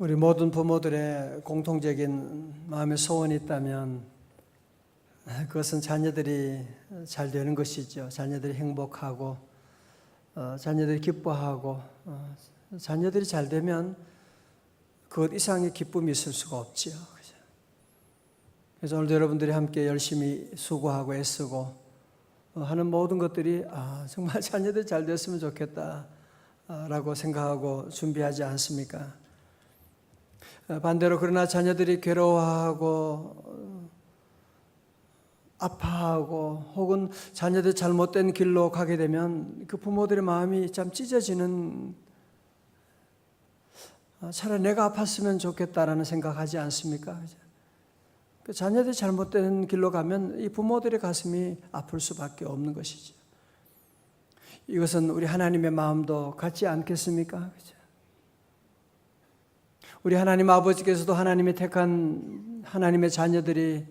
우리 모든 부모들의 공통적인 마음의 소원이 있다면 그것은 자녀들이 잘 되는 것이죠. 자녀들이 행복하고 어, 자녀들이 기뻐하고 어, 자녀들이 잘 되면 그것 이상의 기쁨이 있을 수가 없지요. 그래서 오늘도 여러분들이 함께 열심히 수고하고 애쓰고 어, 하는 모든 것들이 아, 정말 자녀들이 잘 됐으면 좋겠다라고 생각하고 준비하지 않습니까? 어, 반대로 그러나 자녀들이 괴로워하고 어, 아파하고 혹은 자녀들 잘못된 길로 가게 되면 그 부모들의 마음이 참 찢어지는 아, 차라리 내가 아팠으면 좋겠다라는 생각하지 않습니까? 그 자녀들이 잘못된 길로 가면 이 부모들의 가슴이 아플 수밖에 없는 것이죠. 이것은 우리 하나님의 마음도 같지 않겠습니까? 그죠? 우리 하나님 아버지께서도 하나님의 택한 하나님의 자녀들이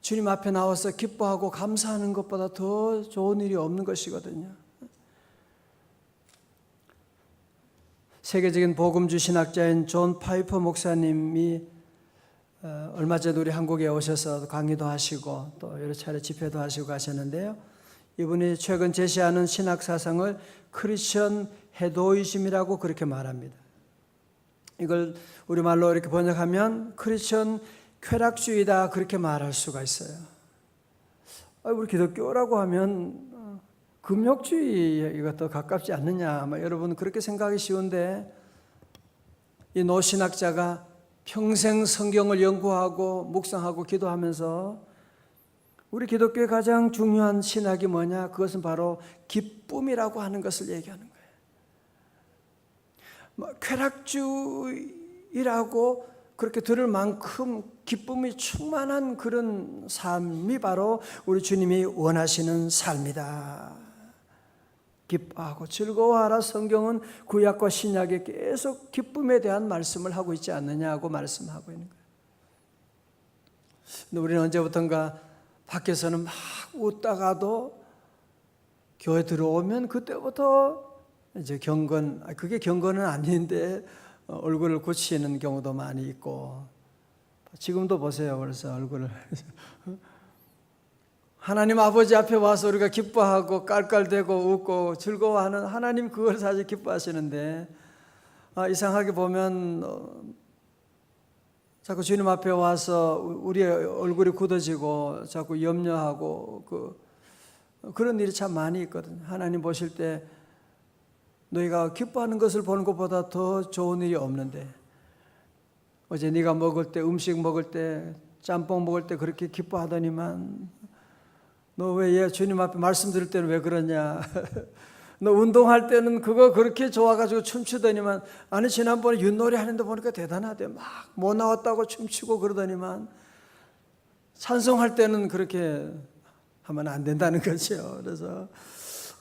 주님 앞에 나와서 기뻐하고 감사하는 것보다 더 좋은 일이 없는 것이거든요. 세계적인 복음주 신학자인 존 파이퍼 목사님이 어, 얼마 전에 우리 한국에 오셔서 강의도 하시고 또 여러 차례 집회도 하시고 가셨는데요. 이분이 최근 제시하는 신학 사상을 크리스천 해도이즘이라고 그렇게 말합니다. 이걸 우리말로 이렇게 번역하면 크리스천 쾌락주의다 그렇게 말할 수가 있어요. 아, 우리 기독교라고 하면 어, 금욕주의가 더 가깝지 않느냐. 뭐 여러분 그렇게 생각하기 쉬운데 이 노신학자가 평생 성경을 연구하고 묵상하고 기도하면서 우리 기독교의 가장 중요한 신학이 뭐냐? 그것은 바로 기쁨이라고 하는 것을 얘기하는 쾌락주의라고 그렇게 들을 만큼 기쁨이 충만한 그런 삶이 바로 우리 주님이 원하시는 삶이다. 기뻐하고 즐거워하라 성경은 구약과 신약에 계속 기쁨에 대한 말씀을 하고 있지 않느냐고 말씀하고 있는 거예요. 우리는 언제부턴가 밖에서는 막 웃다가도 교회 들어오면 그때부터 이제 경건, 아, 그게 경건은 아닌데 어, 얼굴을 고치는 경우도 많이 있고 지금도 보세요. 그래서 얼굴을 하나님 아버지 앞에 와서 우리가 기뻐하고 깔깔대고 웃고 즐거워하는 하나님 그걸 사실 기뻐하시는데 아, 이상하게 보면 어, 자꾸 주님 앞에 와서 우리의 얼굴이 굳어지고 자꾸 염려하고 그 그런 일이 참 많이 있거든요. 하나님 보실 때 너희가 기뻐하는 것을 보는 것보다 더 좋은 일이 없는데 어제 네가 먹을 때 음식 먹을 때 짬뽕 먹을 때 그렇게 기뻐하더니만 너왜 주님 앞에 말씀 드릴 때는 왜 그러냐? 너 운동할 때는 그거 그렇게 좋아가지고 춤추더니만 아니 지난번에 윷놀이 하는데 보니까 대단하대 막 못 나왔다고 춤추고 그러더니만 찬송할 때는 그렇게 하면 안 된다는 거죠. 그래서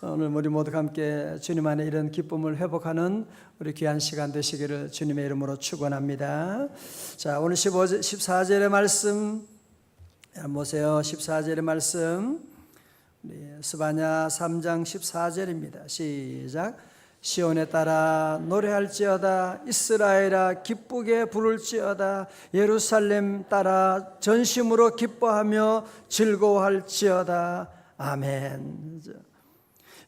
오늘 우리 모두 함께 주님 안에 이런 기쁨을 회복하는 우리 귀한 시간 되시기를 주님의 이름으로 축원합니다. 자, 오늘 15, 14절의 말씀 보세요. 14절의 말씀. 스바냐 3장 14절입니다. 시작. 시온에 따라 노래할지어다 이스라엘아 기쁘게 부를지어다 예루살렘 따라 전심으로 기뻐하며 즐거워할지어다 아멘.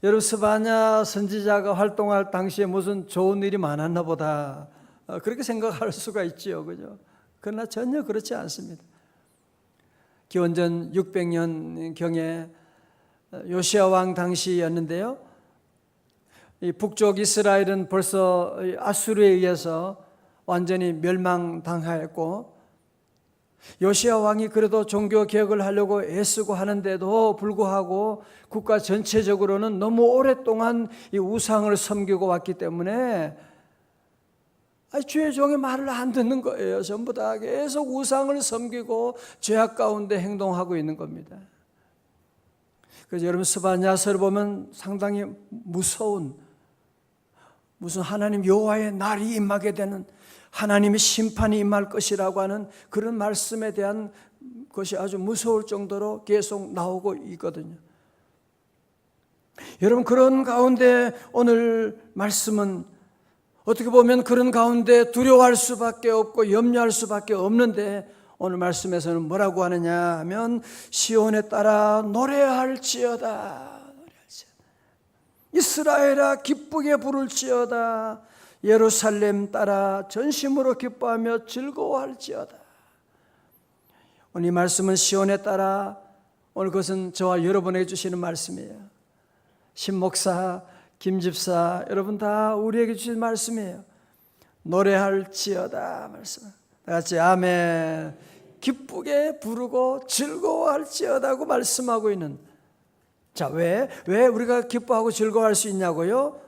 여러분 스바냐 선지자가 활동할 당시에 무슨 좋은 일이 많았나 보다 어, 그렇게 생각할 수가 있지요, 그죠? 그러나 전혀 그렇지 않습니다. 기원전 600년 경에 요시아 왕 당시였는데요. 이 북쪽 이스라엘은 벌써 아수르에 의해서 완전히 멸망당하였고 요시아 왕이 그래도 종교 개혁을 하려고 애쓰고 하는데도 불구하고 국가 전체적으로는 너무 오랫동안 이 우상을 섬기고 왔기 때문에 주의 종의 말을 안 듣는 거예요. 전부 다 계속 우상을 섬기고 죄악 가운데 행동하고 있는 겁니다. 그래서 여러분 스바냐서를 보면 상당히 무서운 무슨 하나님 여호와의 날이 임하게 되는 하나님의 심판이 임할 것이라고 하는 그런 말씀에 대한 것이 아주 무서울 정도로 계속 나오고 있거든요. 여러분 그런 가운데 오늘 말씀은 어떻게 보면 그런 가운데 두려워할 수밖에 없고 염려할 수밖에 없는데 오늘 말씀에서는 뭐라고 하느냐 하면 시온에 따라 노래할지어다. 이스라엘아 기쁘게 부를지어다. 예루살렘 따라 전심으로 기뻐하며 즐거워할지어다. 오늘 이 말씀은 시온에 따라 오늘 그것은 저와 여러분에게 주시는 말씀이에요. 신목사, 김집사 여러분 다 우리에게 주신 말씀이에요. 노래할지어다 말씀. 다 같이 아멘. 기쁘게 부르고 즐거워할지어다고 말씀하고 있는. 자, 왜? 왜 우리가 기뻐하고 즐거워할 수 있냐고요?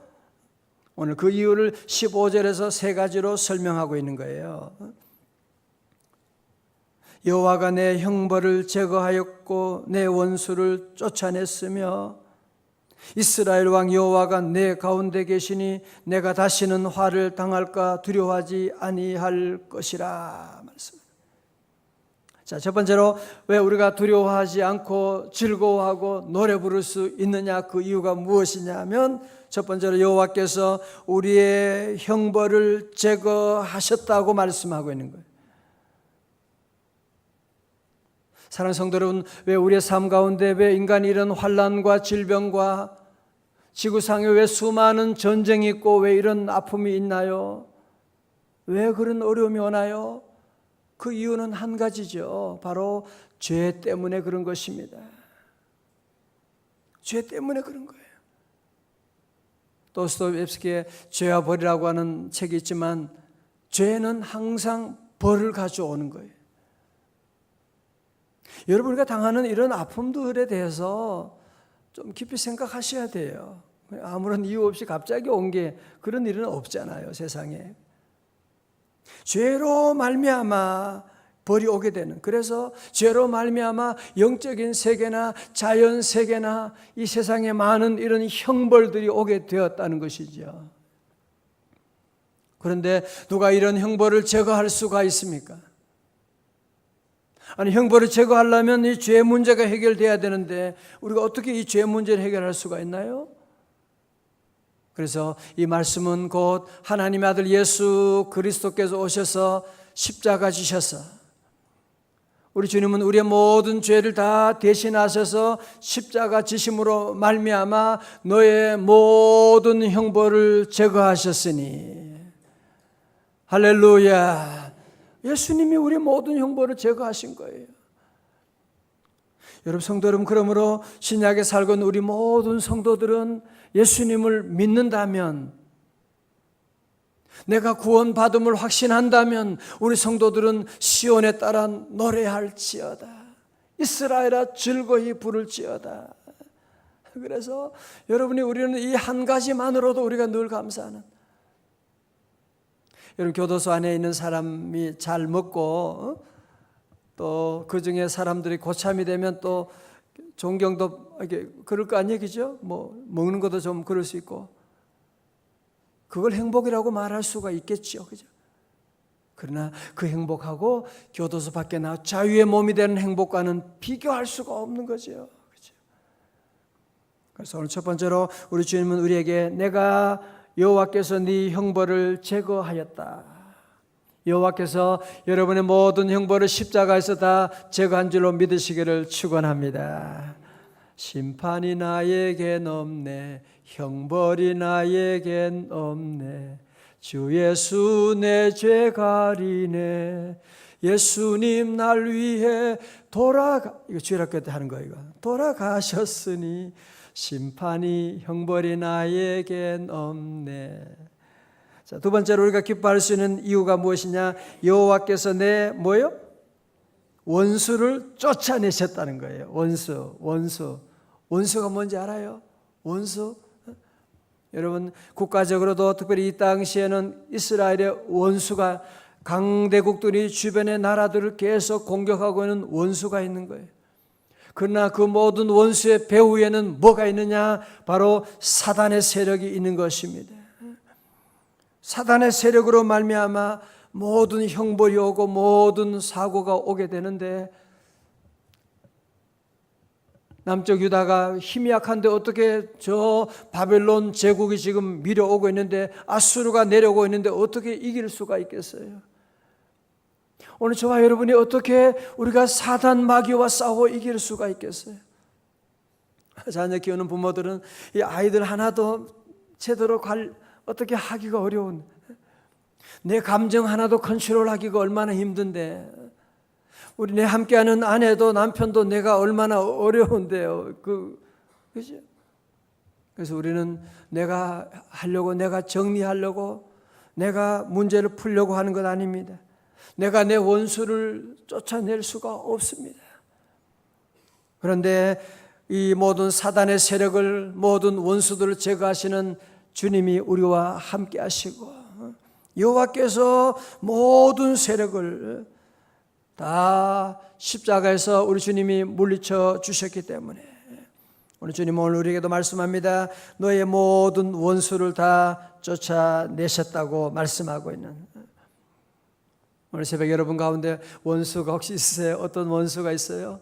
오늘 그 이유를 15절에서 세 가지로 설명하고 있는 거예요. 여호와가 내 형벌을 제거하였고 내 원수를 쫓아냈으며 이스라엘 왕 여호와가 내 가운데 계시니 내가 다시는 화를 당할까 두려워하지 아니할 것이라 말씀. 자, 첫 번째로 왜 우리가 두려워하지 않고 즐거워하고 노래 부를 수 있느냐 그 이유가 무엇이냐면 첫 번째로 여호와께서 우리의 형벌을 제거하셨다고 말씀하고 있는 거예요. 사랑하는 성도 여러분, 왜 우리의 삶 가운데 왜 인간이 이런 환란과 질병과 지구상에 왜 수많은 전쟁이 있고 왜 이런 아픔이 있나요? 왜 그런 어려움이 오나요? 그 이유는 한 가지죠. 바로 죄 때문에 그런 것입니다. 죄 때문에 그런 거예요. 도스토옙스키의 죄와 벌이라고 하는 책이 있지만 죄는 항상 벌을 가져오는 거예요. 여러분 우리가 당하는 이런 아픔들에 대해서 좀 깊이 생각하셔야 돼요. 아무런 이유 없이 갑자기 온 게 그런 일은 없잖아요, 세상에. 죄로 말미암아 벌이 오게 되는 그래서 죄로 말미암아 영적인 세계나 자연 세계나 이 세상에 많은 이런 형벌들이 오게 되었다는 것이죠. 그런데 누가 이런 형벌을 제거할 수가 있습니까? 아니 형벌을 제거하려면 이 죄 문제가 해결돼야 되는데 우리가 어떻게 이 죄 문제를 해결할 수가 있나요? 그래서 이 말씀은 곧 하나님의 아들 예수 그리스도께서 오셔서 십자가 지셔서 우리 주님은 우리의 모든 죄를 다 대신하셔서 십자가 지심으로 말미암아 너의 모든 형벌을 제거하셨으니 할렐루야. 예수님이 우리 모든 형벌을 제거하신 거예요. 여러분 성도 여러분 그러므로 신약에 살고 있는 우리 모든 성도들은 예수님을 믿는다면 내가 구원받음을 확신한다면 우리 성도들은 시온에 따라 노래할지어다. 이스라엘아 즐거이 부를지어다. 그래서 여러분이 우리는 이 한 가지만으로도 우리가 늘 감사하는 여러분 교도소 안에 있는 사람이 잘 먹고 또 그 중에 사람들이 고참이 되면 또 존경도 이게 그럴 거 아니에요, 그죠? 뭐 먹는 것도 좀 그럴 수 있고 그걸 행복이라고 말할 수가 있겠죠, 그죠? 그러나 그 행복하고 교도소 밖에 나 자유의 몸이 되는 행복과는 비교할 수가 없는 거죠. 그래서 오늘 첫 번째로 우리 주님은 우리에게 내가 여호와께서 네 형벌을 제거하였다. 여호와께서 여러분의 모든 형벌을 십자가에서 다 제거한 줄로 믿으시기를 축원합니다. 심판이 나에겐 없네 형벌이 나에겐 없네 주 예수 내 죄 가리네 예수님 날 위해 돌아가 이거 주일학교 때 하는 거예요 돌아가셨으니 심판이 형벌이 나에겐 없네 자, 두 번째로 우리가 기뻐할 수 있는 이유가 무엇이냐? 여호와께서 내 뭐요? 원수를 쫓아내셨다는 거예요. 원수, 원수. 원수가 뭔지 알아요? 원수? 여러분, 국가적으로도 특별히 이 당시에는 이스라엘의 원수가 강대국들이 주변의 나라들을 계속 공격하고 있는 원수가 있는 거예요. 그러나 그 모든 원수의 배후에는 뭐가 있느냐? 바로 사단의 세력이 있는 것입니다. 사단의 세력으로 말미암아 모든 형벌이 오고 모든 사고가 오게 되는데 남쪽 유다가 힘이 약한데 어떻게 저 바벨론 제국이 지금 밀어오고 있는데 아수르가 내려오고 있는데 어떻게 이길 수가 있겠어요? 오늘 저와 여러분이 어떻게 우리가 사단 마귀와 싸워 이길 수가 있겠어요? 자녀 키우는 부모들은 이 아이들 하나도 제대로 갈 어떻게 하기가 어려운 내 감정 하나도 컨트롤하기가 얼마나 힘든데 우리 내 함께하는 아내도 남편도 내가 얼마나 어려운데요. 그 그죠? 그래서 우리는 내가 하려고 내가 정리하려고 내가 문제를 풀려고 하는 것 아닙니다. 내가 내 원수를 쫓아낼 수가 없습니다. 그런데 이 모든 사단의 세력을 모든 원수들을 제거하시는 주님이 우리와 함께 하시고 여호와께서 모든 세력을 다 십자가에서 우리 주님이 물리쳐 주셨기 때문에 오늘 주님 오늘 우리에게도 말씀합니다. 너의 모든 원수를 다 쫓아내셨다고 말씀하고 있는 오늘 새벽 여러분 가운데 원수가 혹시 있으세요? 어떤 원수가 있어요?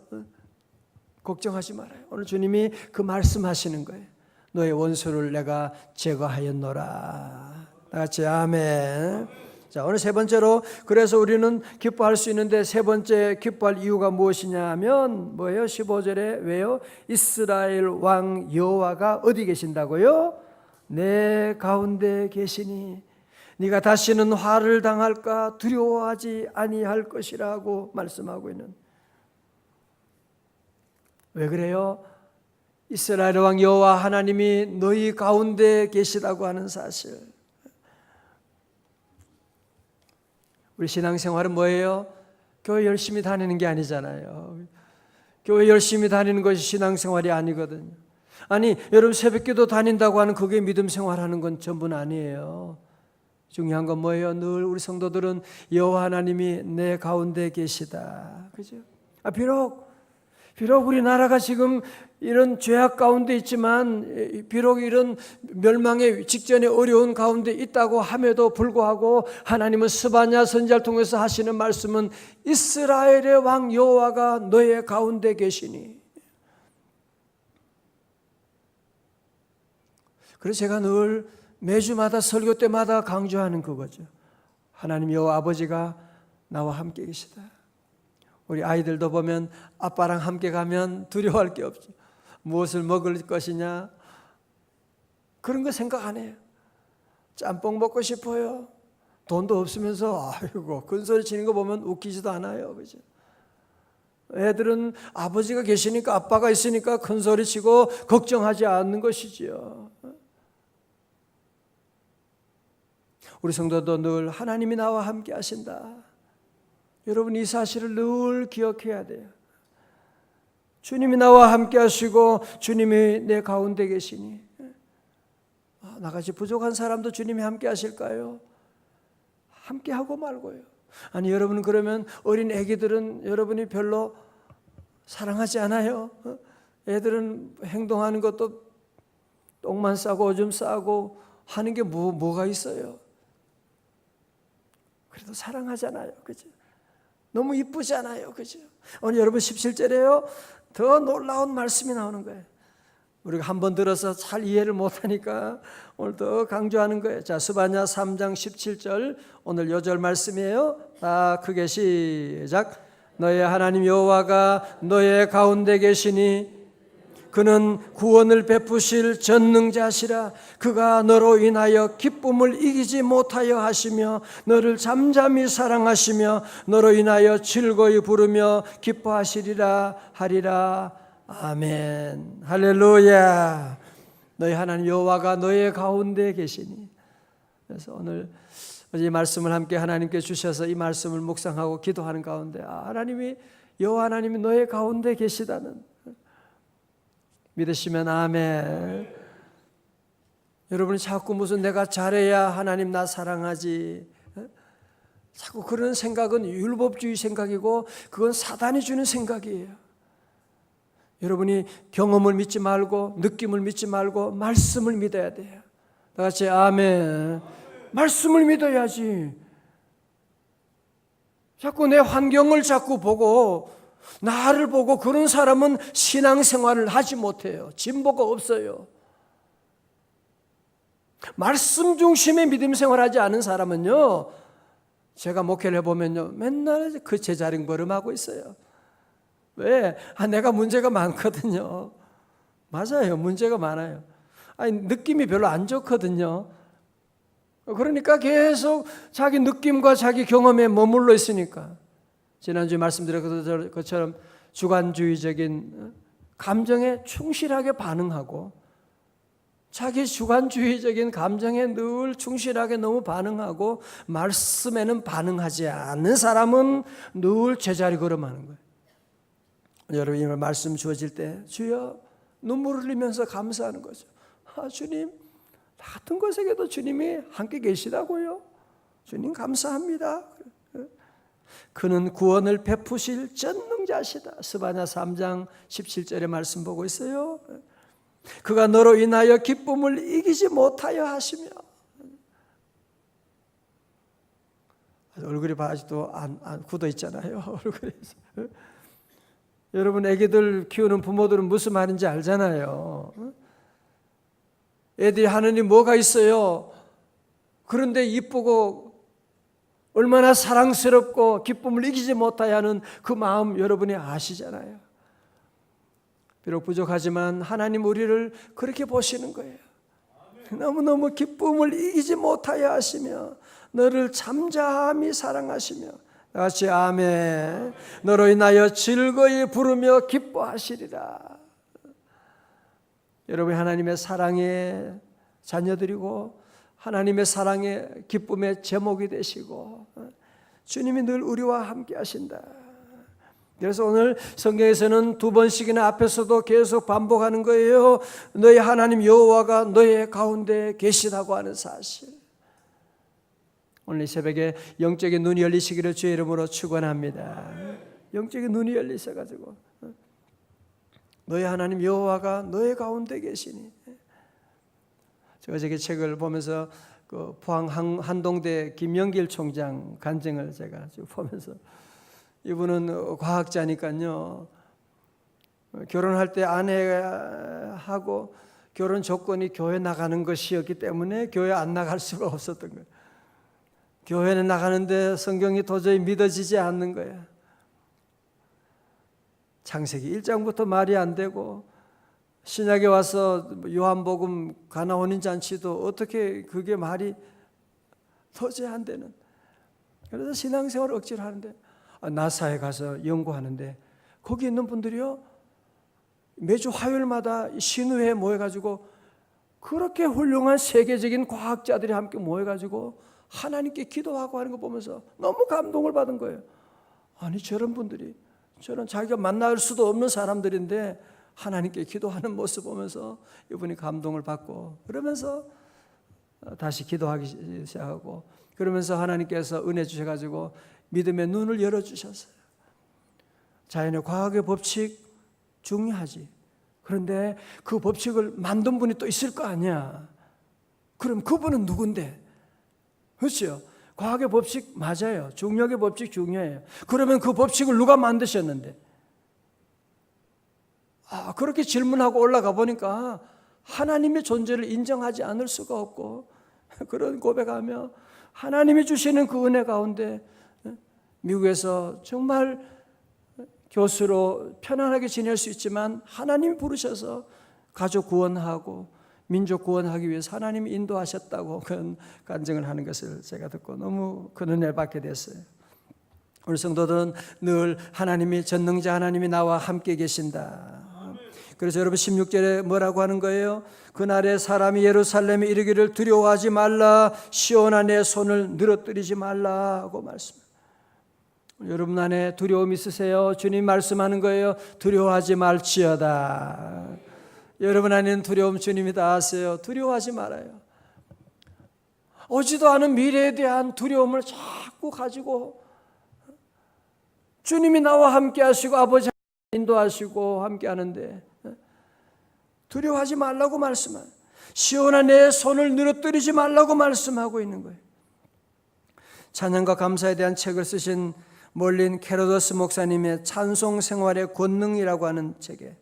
걱정하지 말아요. 오늘 주님이 그 말씀하시는 거예요. 너의 원수를 내가 제거하였노라. 다 같이 아멘. 자, 오늘 세 번째로 그래서 우리는 기뻐할 수 있는데 세 번째 기뻐할 이유가 무엇이냐 하면 뭐예요? 15절에 왜요? 이스라엘 왕 여호와가 어디 계신다고요? 내 가운데 계시니 네가 다시는 화를 당할까 두려워하지 아니할 것이라고 말씀하고 있는 왜 그래요? 이스라엘 왕 여호와 하나님이 너희 가운데 계시다고 하는 사실. 우리 신앙생활은 뭐예요? 교회 열심히 다니는 게 아니잖아요. 교회 열심히 다니는 것이 신앙생활이 아니거든요. 아니, 여러분 새벽기도 다닌다고 하는 그게 믿음 생활하는 건 전부는 아니에요. 중요한 건 뭐예요? 늘 우리 성도들은 여호와 하나님이 내 가운데 계시다. 그죠? 아, 비록 비록 우리 나라가 지금 이런 죄악 가운데 있지만 비록 이런 멸망의 직전에 어려운 가운데 있다고 함에도 불구하고 하나님은 스바냐 선지자를 통해서 하시는 말씀은 이스라엘의 왕 여호와가 너의 가운데 계시니 그래서 제가 늘 매주마다 설교 때마다 강조하는 그거죠. 하나님 여호와 아버지가 나와 함께 계시다. 우리 아이들도 보면 아빠랑 함께 가면 두려워할 게 없죠. 무엇을 먹을 것이냐? 그런 거 생각 안 해요. 짬뽕 먹고 싶어요. 돈도 없으면서 아이고 큰 소리 치는 거 보면 웃기지도 않아요. 그죠? 애들은 아버지가 계시니까 아빠가 있으니까 큰 소리 치고 걱정하지 않는 것이지요. 우리 성도도 늘 하나님이 나와 함께 하신다. 여러분 이 사실을 늘 기억해야 돼요. 주님이 나와 함께 하시고 주님이 내 가운데 계시니 아, 나같이 부족한 사람도 주님이 함께 하실까요? 함께 하고 말고요. 아니 여러분 그러면 어린 애기들은 여러분이 별로 사랑하지 않아요. 어? 애들은 행동하는 것도 똥만 싸고 오줌 싸고 하는 게 뭐, 뭐가 있어요? 그래도 사랑하잖아요. 그죠? 너무 이쁘잖아요. 그죠? 오늘 여러분 17절에요. 더 놀라운 말씀이 나오는 거예요. 우리가 한 번 들어서 잘 이해를 못하니까 오늘 더 강조하는 거예요. 자, 수바냐 3장 17절 오늘 요절 말씀이에요. 다 크게 시작. 너의 하나님 여호와가 너의 가운데 계시니 그는 구원을 베푸실 전능자시라 그가 너로 인하여 기쁨을 이기지 못하여 하시며 너를 잠잠히 사랑하시며 너로 인하여 즐거이 부르며 기뻐하시리라 하리라. 아멘. 할렐루야. 너희 하나님 여호와가 너의 가운데 계시니. 그래서 오늘 이 말씀을 함께 하나님께 주셔서 이 말씀을 묵상하고 기도하는 가운데 아, 하나님이 여호와 하나님이 너의 가운데 계시다는 믿으시면 아멘. 여러분이 자꾸 무슨 내가 잘해야 하나님 나 사랑하지. 자꾸 그런 생각은 율법주의 생각이고 그건 사단이 주는 생각이에요. 여러분이 경험을 믿지 말고 느낌을 믿지 말고 말씀을 믿어야 돼요. 다 같이 아멘. 말씀을 믿어야지. 자꾸 내 환경을 자꾸 보고 나를 보고 그런 사람은 신앙생활을 하지 못해요. 진보가 없어요. 말씀 중심의 믿음 생활하지 않은 사람은요, 제가 목회를 해보면요, 맨날 그 제자리 걸음하고 있어요. 왜? 아, 내가 문제가 많거든요. 맞아요. 문제가 많아요. 아니, 느낌이 별로 안 좋거든요. 그러니까 계속 자기 느낌과 자기 경험에 머물러 있으니까. 지난주에 말씀드린 것처럼 주관주의적인 감정에 충실하게 반응하고 자기 주관주의적인 감정에 늘 충실하게 너무 반응하고 말씀에는 반응하지 않는 사람은 늘 제자리 걸음하는 거예요. 여러분 이 말씀 주어질 때 주여 눈물 흘리면서 감사하는 거죠. 아 주님 같은 것에게도 주님이 함께 계시다고요. 주님 감사합니다. 그는 구원을 베푸실 전능자시다. 스바냐 3장 17절의 말씀 보고 있어요. 그가 너로 인하여 기쁨을 이기지 못하여 하시며 얼굴이 아직도 안, 안 굳어 있잖아요. 얼굴에 여러분 애기들 키우는 부모들은 무슨 말인지 알잖아요. 애들이 하느님 뭐가 있어요? 그런데 이쁘고 얼마나 사랑스럽고 기쁨을 이기지 못하여 하는 그 마음 여러분이 아시잖아요. 비록 부족하지만 하나님 우리를 그렇게 보시는 거예요. 너무너무 기쁨을 이기지 못하여 하시며 너를 잠잠히 사랑하시며 같이 아멘. 너로 인하여 즐거이 부르며 기뻐하시리라. 여러분 하나님의 사랑의 자녀들이고 하나님의 사랑의 기쁨의 제목이 되시고 주님이 늘 우리와 함께 하신다. 그래서 오늘 성경에서는 두 번씩이나 앞에서도 계속 반복하는 거예요. 너희 하나님 여호와가 너희 가운데 계시다고 하는 사실. 오늘 이 새벽에 영적인 눈이 열리시기를 주의 이름으로 축원합니다. 영적인 눈이 열리셔 가지고 너희 하나님 여호와가 너희 가운데 계시니. 제가 저기 책을 보면서 그 포항 한동대 김영길 총장 간증을 제가 쭉 보면서 이분은 과학자니까요. 결혼할 때 아내하고 결혼 조건이 교회 나가는 것이었기 때문에 교회 안 나갈 수가 없었던 거예요. 교회는 나가는데 성경이 도저히 믿어지지 않는 거야. 창세기 1장부터 말이 안 되고 신약에 와서 요한복음 가나 혼인 잔치도 어떻게 그게 말이 도저히 안 되는. 그래서 신앙생활을 억지로 하는데 아, 나사에 가서 연구하는데 거기 있는 분들이요 매주 화요일마다 신우회에 모여가지고 그렇게 훌륭한 세계적인 과학자들이 함께 모여가지고 하나님께 기도하고 하는 거 보면서 너무 감동을 받은 거예요. 아니 저런 분들이 저런 자기가 만날 수도 없는 사람들인데 하나님께 기도하는 모습 보면서 이분이 감동을 받고 그러면서 다시 기도하기 시작하고 그러면서 하나님께서 은혜 주셔가지고 믿음의 눈을 열어주셨어요. 자연의 과학의 법칙 중요하지. 그런데 그 법칙을 만든 분이 또 있을 거 아니야. 그럼 그분은 누군데? 그렇죠? 과학의 법칙 맞아요. 중력의 법칙 중요해요. 그러면 그 법칙을 누가 만드셨는데? 아, 그렇게 질문하고 올라가 보니까 하나님의 존재를 인정하지 않을 수가 없고 그런 고백하며 하나님이 주시는 그 은혜 가운데 미국에서 정말 교수로 편안하게 지낼 수 있지만 하나님이 부르셔서 가족 구원하고 민족 구원하기 위해서 하나님이 인도하셨다고 그런 간증을 하는 것을 제가 듣고 너무 그 은혜를 받게 됐어요. 우리 성도들은 늘 하나님이 전능자 하나님이 나와 함께 계신다. 그래서 여러분 16절에 뭐라고 하는 거예요? 그날에 사람이 예루살렘에 이르기를 두려워하지 말라 시온아 내 손을 늘어뜨리지 말라고 말씀. 여러분 안에 두려움 있으세요? 주님 말씀하는 거예요. 두려워하지 말지어다. 여러분 안에는 두려움 주님이 다 아세요. 두려워하지 말아요. 오지도 않은 미래에 대한 두려움을 자꾸 가지고 주님이 나와 함께 하시고 아버지 인도하시고 함께 하는데 두려워하지 말라고 말씀한 시온아 내 손을 늘어뜨리지 말라고 말씀하고 있는 거예요. 찬양과 감사에 대한 책을 쓰신 몰린 캐로더스 목사님의 찬송 생활의 권능이라고 하는 책에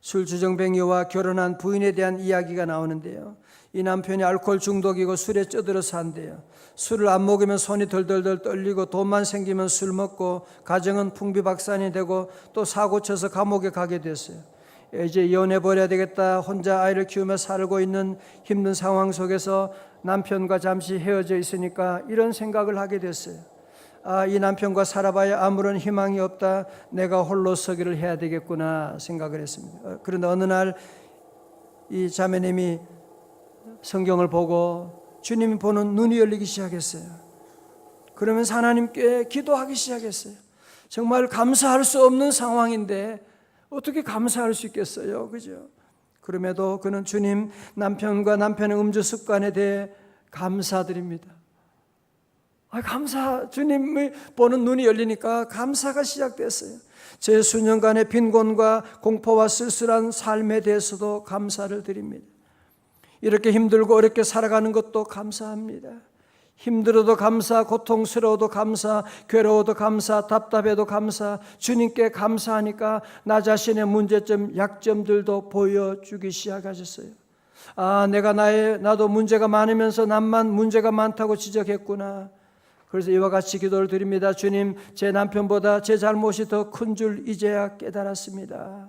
술 주정뱅이와 결혼한 부인에 대한 이야기가 나오는데요. 이 남편이 알코올 중독이고 술에 쪄들어 산대요. 술을 안 먹으면 손이 덜덜덜 떨리고 돈만 생기면 술 먹고 가정은 풍비박산이 되고 또 사고 쳐서 감옥에 가게 됐어요. 이제 이혼해 버려야 되겠다. 혼자 아이를 키우며 살고 있는 힘든 상황 속에서 남편과 잠시 헤어져 있으니까 이런 생각을 하게 됐어요. 아, 이 남편과 살아봐야 아무런 희망이 없다. 내가 홀로 서기를 해야 되겠구나 생각을 했습니다. 어, 그런데 어느 날 이 자매님이 성경을 보고 주님이 보는 눈이 열리기 시작했어요. 그러면서 하나님께 기도하기 시작했어요. 정말 감사할 수 없는 상황인데 어떻게 감사할 수 있겠어요? 그죠? 그럼에도 그는 주님 남편과 남편의 음주 습관에 대해 감사드립니다. 아, 감사 주님을 보는 눈이 열리니까 감사가 시작됐어요. 제 수년간의 빈곤과 공포와 쓸쓸한 삶에 대해서도 감사를 드립니다. 이렇게 힘들고 어렵게 살아가는 것도 감사합니다. 힘들어도 감사, 고통스러워도 감사, 괴로워도 감사, 답답해도 감사, 주님께 감사하니까 나 자신의 문제점, 약점들도 보여주기 시작하셨어요. 아, 내가 나의, 나도 문제가 많으면서 남만 문제가 많다고 지적했구나. 그래서 이와 같이 기도를 드립니다. 주님, 제 남편보다 제 잘못이 더 큰 줄 이제야 깨달았습니다.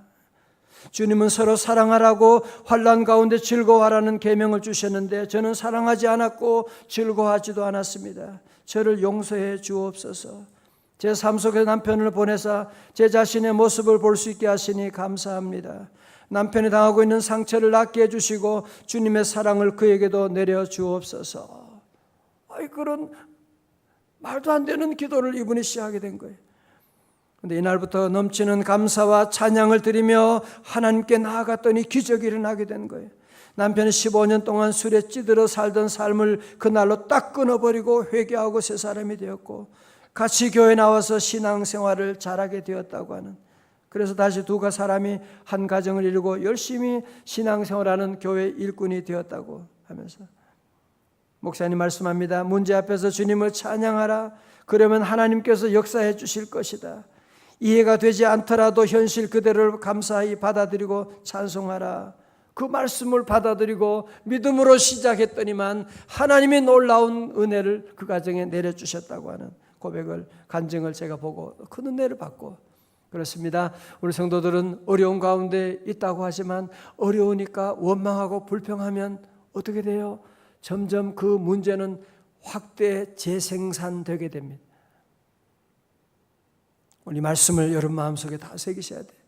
주님은 서로 사랑하라고 환란 가운데 즐거워하라는 계명을 주셨는데 저는 사랑하지 않았고 즐거워하지도 않았습니다. 저를 용서해 주옵소서. 제 삶 속에 남편을 보내사 제 자신의 모습을 볼 수 있게 하시니 감사합니다. 남편이 당하고 있는 상처를 낫게 해주시고 주님의 사랑을 그에게도 내려 주옵소서. 아이 그런 말도 안 되는 기도를 이분이 시작하게 된 거예요. 근데 이날부터 넘치는 감사와 찬양을 드리며 하나님께 나아갔더니 기적이 일어나게 된 거예요. 남편이 15년 동안 술에 찌들어 살던 삶을 그날로 딱 끊어버리고 회개하고 새 사람이 되었고 같이 교회 나와서 신앙생활을 잘하게 되었다고 하는 그래서 다시 두 가 사람이 한 가정을 이루고 열심히 신앙생활하는 교회 일꾼이 되었다고 하면서 목사님 말씀합니다. 문제 앞에서 주님을 찬양하라. 그러면 하나님께서 역사해 주실 것이다. 이해가 되지 않더라도 현실 그대로를 감사히 받아들이고 찬송하라. 그 말씀을 받아들이고 믿음으로 시작했더니만 하나님의 놀라운 은혜를 그 가정에 내려주셨다고 하는 고백을 간증을 제가 보고 큰 은혜를 받고 그렇습니다. 우리 성도들은 어려운 가운데 있다고 하지만 어려우니까 원망하고 불평하면 어떻게 돼요? 점점 그 문제는 확대 재생산되게 됩니다. 우리 말씀을 여러분 마음속에 다 새기셔야 돼요.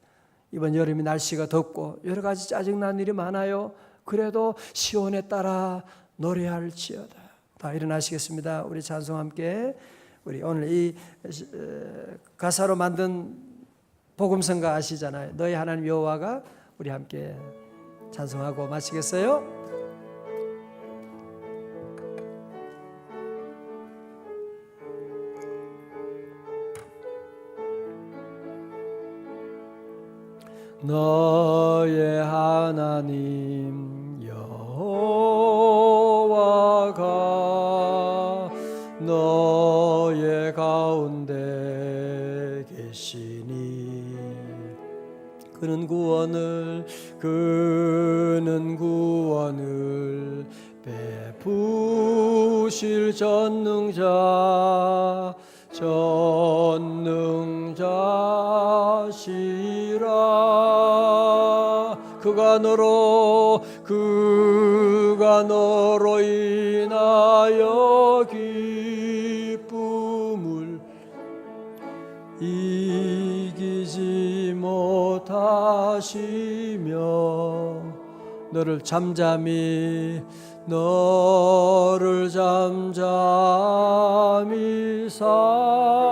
이번 여름이 날씨가 덥고 여러 가지 짜증난 일이 많아요. 그래도 시온에 따라 노래할지어다. 다 일어나시겠습니다. 우리 찬송 함께 우리 오늘 이 가사로 만든 복음성가 아시잖아요. 너희 하나님 여호와가 우리 함께 찬송하고 마치겠어요. 너의 하나님 여호와가 너의 가운데 계시니 그는 구원을 그는 구원을 베푸실 전능자 전 그가 너로 그가 너로 인하여 기쁨을 이기지 못하시며 너를 잠잠히 너를 잠잠히 사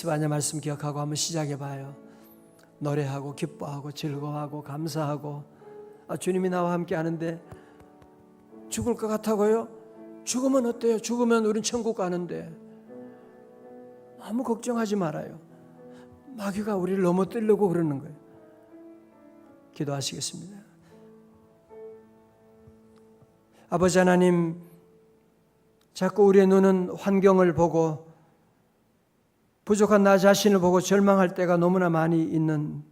스바냐 말씀 기억하고 한번 시작해 봐요. 노래하고 기뻐하고 즐거워하고 감사하고 아, 주님이 나와 함께 하는데 죽을 것 같다고요? 죽으면 어때요? 죽으면 우린 천국 가는데 아무 걱정하지 말아요. 마귀가 우리를 넘어뜨려고 그러는 거예요. 기도하시겠습니다. 아버지 하나님, 자꾸 우리의 눈은 환경을 보고 부족한 나 자신을 보고 절망할 때가 너무나 많이 있는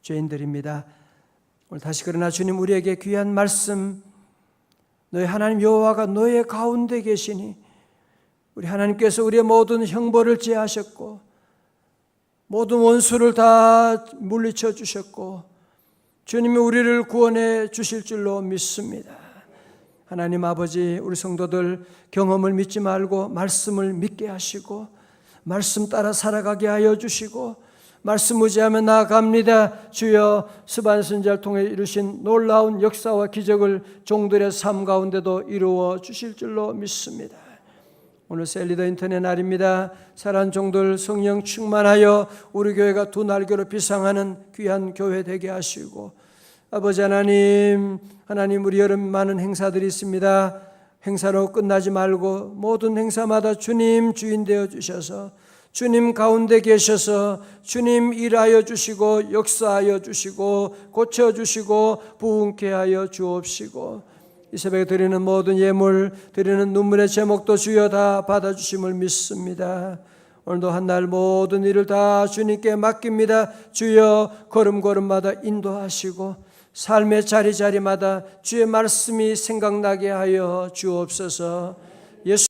죄인들입니다. 오늘 다시 그러나 주님 우리에게 귀한 말씀 너희 하나님 여호와가 너의 가운데 계시니 우리 하나님께서 우리의 모든 형벌을 제하셨고 모든 원수를 다 물리쳐 주셨고 주님이 우리를 구원해 주실 줄로 믿습니다. 하나님 아버지 우리 성도들 경험을 믿지 말고 말씀을 믿게 하시고 말씀 따라 살아가게 하여 주시고 말씀 의지하며 나아갑니다. 주여 스반 선지자를 통해 이루신 놀라운 역사와 기적을 종들의 삶 가운데도 이루어 주실 줄로 믿습니다. 오늘 셀리더 인터넷 날입니다. 사랑 종들 성령 충만하여 우리 교회가 두 날개로 비상하는 귀한 교회 되게 하시고 아버지 하나님 하나님 우리 여름 많은 행사들이 있습니다. 행사로 끝나지 말고 모든 행사마다 주님 주인 되어 주셔서 주님 가운데 계셔서 주님 일하여 주시고 역사하여 주시고 고쳐 주시고 부흥케 하여 주옵시고 이 새벽에 드리는 모든 예물 드리는 눈물의 제목도 주여 다 받아 주심을 믿습니다. 오늘도 한 날 모든 일을 다 주님께 맡깁니다. 주여 걸음걸음마다 인도하시고 삶의 자리자리마다 주의 말씀이 생각나게 하여 주옵소서. 예수